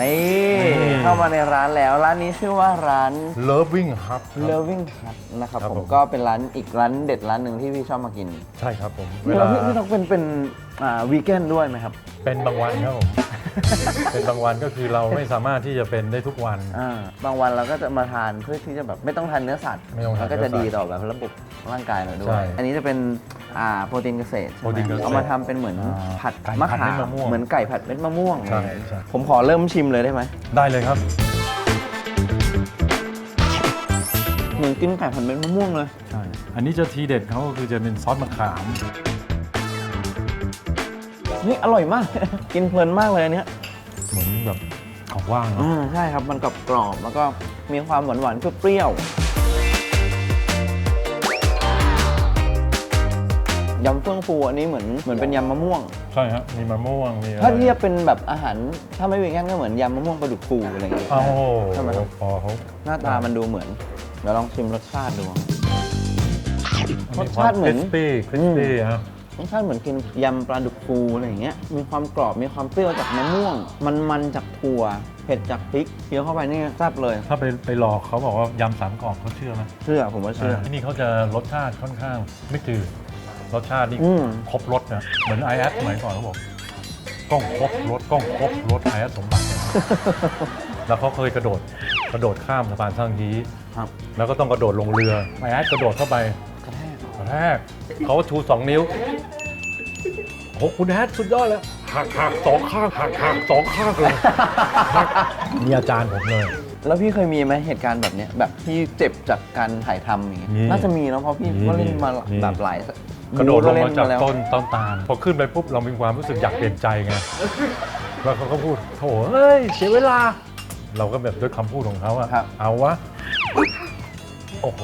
นี่ เข้ามาในร้านแล้ว ร้านนี้ชื่อว่าร้าน Loving Hub ครับ Loving Hut นะครับครับผผม มก็เป็นร้านอีกร้านเด็ดร้านหนึ่งที่พี่ชอบมากินใช่ครับผมเวเวลาลาพี่พี่ต้องเป็นเป็นอ่าวีแกนด้วยไหมครับ เป็นบางวันครับผม เป็นบางวันก็คือเราไม่สามารถที่จะเป็นได้ทุกวัน อ่าบางวันเราก็จะมาทานเพื่อที่จะแบบไม่ต้องทานเนื้อสัตว์ไม่ต้องทานแล้วก็จะเนื้อสัตว์ดีต่อแบบระบบร่างกายเราด้วใช่ยอันนี้จะเป็นอ่าโปรตีนเกษตรใช่โปรตีนไหเกมษตรเอามาทำเป็นเหมือนอ่าผัดไก่มะผัดขาเม็มดมะม่วงเหมือนไก่ผัดเม็ดมะม่วง ใช่ใช่ ผมขอเริ่มชิมเลยได้ไหมได้เลยครับเหมือนกินไก่ผัดเม็ดมะม่วงเลย ใช่ อันนี้จะทีเด็ดเขาก็คือจะเป็นซอสมะขาม นี่อร่อยมาก กินเพลินมากเลยอันเนี้ยเหมือนแบบของว่างเนอะอ่าใช่ครับ มันกรอบกรอบๆแล้วก็มีความหวานหวานๆเปรี้ยวๆยำเฟื่องฟูอันนี้เหมือนเหมือนเป็นยำมะม่วง ใช่ฮะมีมะม่วงมีอะไรถ้าเทียบเป็นแบบอาหารถ้าไม่วีแกนก็เหมือนยำมะม่วงปลาดุกฟูอะไรอย่างเงี้ยโอ้โหใช่ไหมครับพอเขาหน้าตามันดูเหมือนเดี๋ยวลองชิมรสชาติดู รสคชาติเหมือนคริสปี้คริสปี้ฮะรสชาติเหมือนกินยำปลาดุกฟูอะไรอย่างเงี้ย มีความกรอบ มีความเปรี้ยวจากมะม่วง มันมันๆจากถั่ว เผ็ดจากพริกเคี้ยวเข้าไปนี่แซ่บเลย ถ้าไปไปหลอกเขาบอกว่ายำสามกรอบเขาเชื่อไหมเชื่อผมว่าเชื่อที่นี่เขาจะรสชาติค่อนข้างไม่จืด รสชาตินี่อืม ครบรสนะเหมือนไอแอสสมัยก่อนเขาบอกกล้องครบรสกล้องครบรสไอแอสสมบัติแล้วเขาเคยกระโดดกระโดดข้ามสะพานสังฮีครับแล้วก็ต้องกระโดดลงเรือไอแอสกระโดดเข้าไปกระแทกกระแทกเขาชูสองนิ้วโอ้คุณแอดสุดยอดแล้วหักหักสองข้างหักหักสองข้างเลยหักมีอาจารย์ผมเลย แล้วพี่เคยมีไหมเหตุการณ์แบบเนี้ยแบบที่เจ็บจากการถ่ายทำอย่างเงี้ยมีน่าจะมีเนอะเพราะพี่มีก็เล่นมามี แบบหลาย กระโดดลงเนมาจากแล้วต้นต้นตาลพอขึ้นไปปุ๊บเรามีความรู้สึกอยากเปลี่ยนใจไงแล้วเขาก็พูดโถเอ้ยเสียเวลา เราก็แบบด้วยคำพูดของเขาอะครับ เอาวะ โอ้โห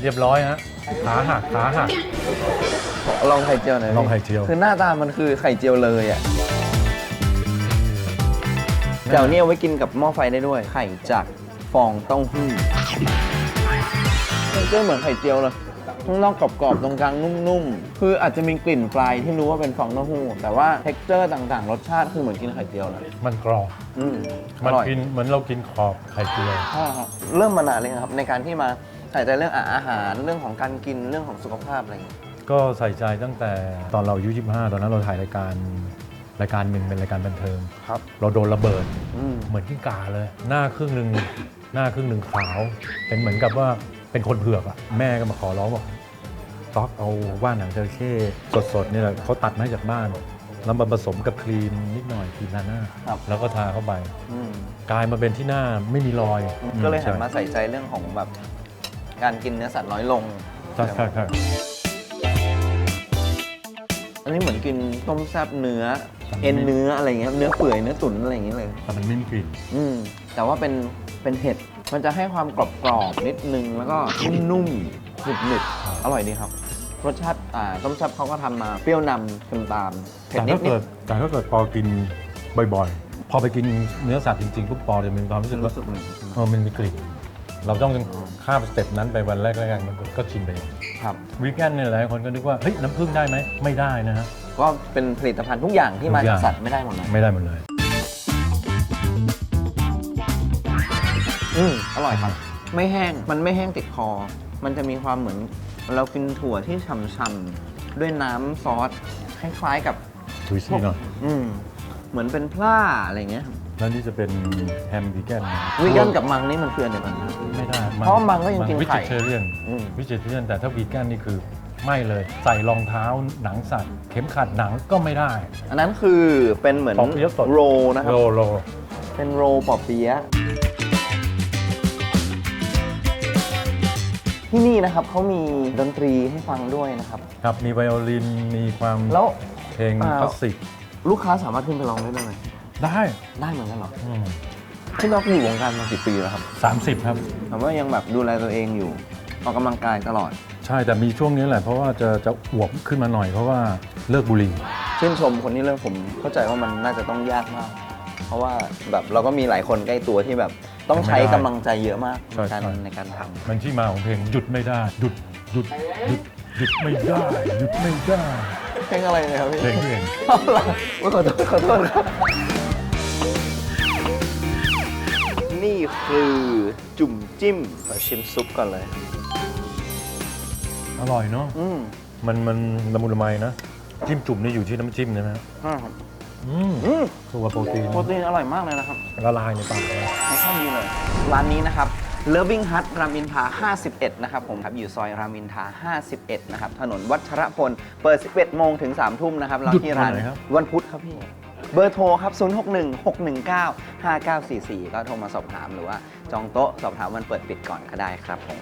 เรียบร้อยฮะขาหักขาหัก ลองไข่เจียวหน่อยลองไข่เจียว คือหน้าตามันคือไข่เจียวเลยอะเดี๋ยวนี้เอาไว้กินกับหม้อไฟได้ด้วย ไข่จากฟองเต้าหู้มันก็เหมือนไข่เจียวเลย ข้างนอกกรอบๆ ตรงกลางนุ่มๆ คืออาจจะมีกลิ่นปลายที่รู้ว่าเป็นฟองเต้าหู้ แต่ว่าเท็กเจอร์ต่างๆ รสชาติคือเหมือนกินไข่เจียวเลยมันกรอบอืมอมันร่อยกินเหมือนเรากินขอบไข่เจียว ใช่ครับเริ่มมานานเลยครับ ในการที่มาใส่ใจเรื่องอาหารเรื่องของการกินเรื่องของสุขภาพอะไรอย่างเงี้ย ก็ใส่ใจตั้งแต่ตอนเราอายุ25 ตอนนั้นเราถ่ายรายการรายการหนึ่งเป็นรายการบันเทิง ครับ เราโดนระเบิด อืม เหมือนกิ้งก่าเลย หน้าครึ่งหนึ่งหน้าครึ่งหนึ่งขาว เป็นเหมือนกับว่า เป็นคนเผือกอะแม่ก็มาขอร้องบอกต๊อกเอาว่านหนังจระเข้สดๆนี่แหละเขาตัดมาให้จากบ้านแล้วมาผสมกับครีมนิดหน่อยครีมทาหน้า ครับ แล้วก็ทาเข้าไปอืมกลายมาเป็นที่หน้าไม่มีรอยก็เลยหันมาใช่ใส่ใจเรื่องของแบบ การกินเนื้อสัตว์น้อยลง ใช่ใช่ใช่อันนี้เหมือนกินต้มแซ่บเนื้อแต่มันเอ็นเนื้ออะไรอย่างเงี้ยเนื้อเปื่อยเนื้อตุ๋นอะไรอย่างเงี้ยเลย แต่มันไม่มีกลิ่น อืมแต่ว่าเป็น เป็นเห็ด มันจะให้ความกรอบกรอบๆนิดนึง แล้วก็นุ่มๆหนึบหนึบๆอร่อยดีครับ รสชาติอ่าต้มแซ่บเขาก็ทำมาเปรี้ยวนำเค็มตามเผ็ดแต่นิถ้าดเกิดแต่ถ้าเกิดปอกินบ่อยๆ พอไปกินเนื้อสัตว์จริงๆปุ๊บปอจะมีความรู้สึกๆว่ารู้สึกเหมือนใช่ไหมเออมันมีกลิ่น เราต้องข้ามสเต็ปนั้นไปวันแรกๆมันก็ชินไปเองครับ วีแกนเนี่ยหลายคนก็นึกว่าเฮ้ยน้ำผึ้งได้ไหมไม่ได้นะฮะ ก็เป็นผลิตภัณฑ์ทุกอย่างที่มาทุกอจากย่างสัตว์ไม่ได้หมดเลย ไม่ได้หมดเลย อืมอร่อยครับ ไม่แห้ง มันไม่แห้งติดคอ มันจะมีความเหมือน เรากินถั่วที่ฉ่ำๆด้วยน้ำซอสคล้ายๆกับทวิสนี่หน่อยอืมเหมือนเป็นพล่าอะไรเงี้ยแล้วนี่จะเป็นแฮมวีแกนนะวิกนกับมังนี่มันคืออนเดียวกันนะไม่ได้เพราะมังก็ยังกินวิไข่จิเทเรียนอืมวิจิเทเรียนแต่ถ้าวีแกนนี่คือไม่เลยใส่รองเท้าหนังสัตว์ เข็มขัดหนังก็ไม่ได้ อันนั้นคือเป็นเหมือนปอเปี๊ยะสดโรลนะครับโลโลเป็นโรลปอเปี๊ยะ ที่นี่นะครับเขามีดนตรีให้ฟังด้วยนะครับ ครับมีไวโอลินมีความแล้วเพลงอ่าคลาสสิกลูกค้าสามารถขึ้นไปร้องได้ด้วยไหมได้ได้เหมือนกันเหรออืมพี่น็อกอยู่วงการมากี่ปีแล้วครับสามสิบครับ ถามว่ายังแบบดูแลตัวเองอยู่ออกกำลังกายตลอด ใช่แต่มีช่วงนี้แหละเพราะว่าจะจะอวบขึ้นมาหน่อยเพราะว่าเลิกบุหรี่ ชื่นชมคนที่เริ่มผมเข้าใจว่ามันน่าจะต้องยากมาก เพราะว่าแบบเราก็มีหลายคนใกล้ตัวที่แบบต้องใช้กำลังใจเยอะมากในการในการทำ มันที่มาของเพลงหยุดไม่ได้หยุดหยุดหยุดหยุดไม่ได้หยุดไม่ได้เพลงอะไรเนี่ยครับพี่เพลงที่เองเอาล่ะขอโทษขอโทษครับคือจุ่มจิ้มเราชิมซุปก่อนเลย อร่อยเนาะ อืมมันมันละมุนละไมนะ จิ้มจุ่มนี่อยู่ที่น้ำจิ้มใช่ไหมฮะใช่ครับ อืมอืมตัวโปรตีนโปรตีนอร่อยมากเลยนะครับละลายในปากเลยรสชาติดีเลย ร้านนี้นะครับ Loving Hut รามอินทรา51 นะครับผมครับ อยู่ซอยรามอินทรา51 นะครับ ถนนวัชรพล เปิด 11 โมงถึง 3 ทุ่มนะครับแล้วที่ร้านวันพุธครับพี่ เบอร์โทรครับ 061 619 5944 ก็โทรมาสอบถามหรือว่าจองโต๊ะสอบถามวันเปิดปิดก่อนก็ได้ครับผม